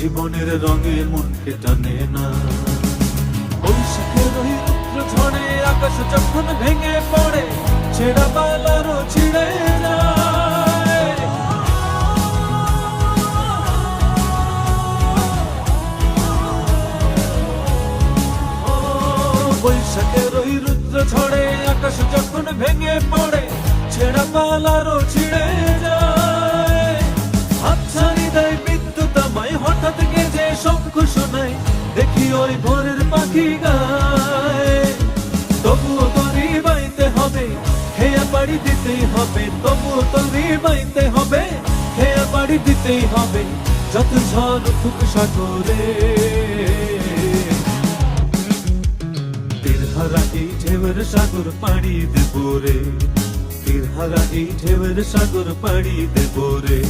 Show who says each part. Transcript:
Speaker 1: জীবনের রঙে মনকে টানে না। বৈশাখের রুদ্র ঝড়ে আকাশ যখন ভেঙে পড়ে, ছেঁড়া পালারও ছিঁড়ে ঝড়ে আকাশ যখন ভেঙে পড়ে, ছেঁড়া পালারও ছিঁড়ে শঙ্খ শোনায় দেখি ওই ভোরের পাখি গায়। তবুও তরি বাইতে হবে, খেয়া বাড়ি দিতেই হবে। তবুও তরি বাইতে হবে, খেয়া বাড়ি দিতেই হবে। যত ঝড় উঠুক সাগরে। তীরহারা এই সাগর পাড়ি দেব রে। এই ঢেউয়ের সাগর পাড়ি দেব রে।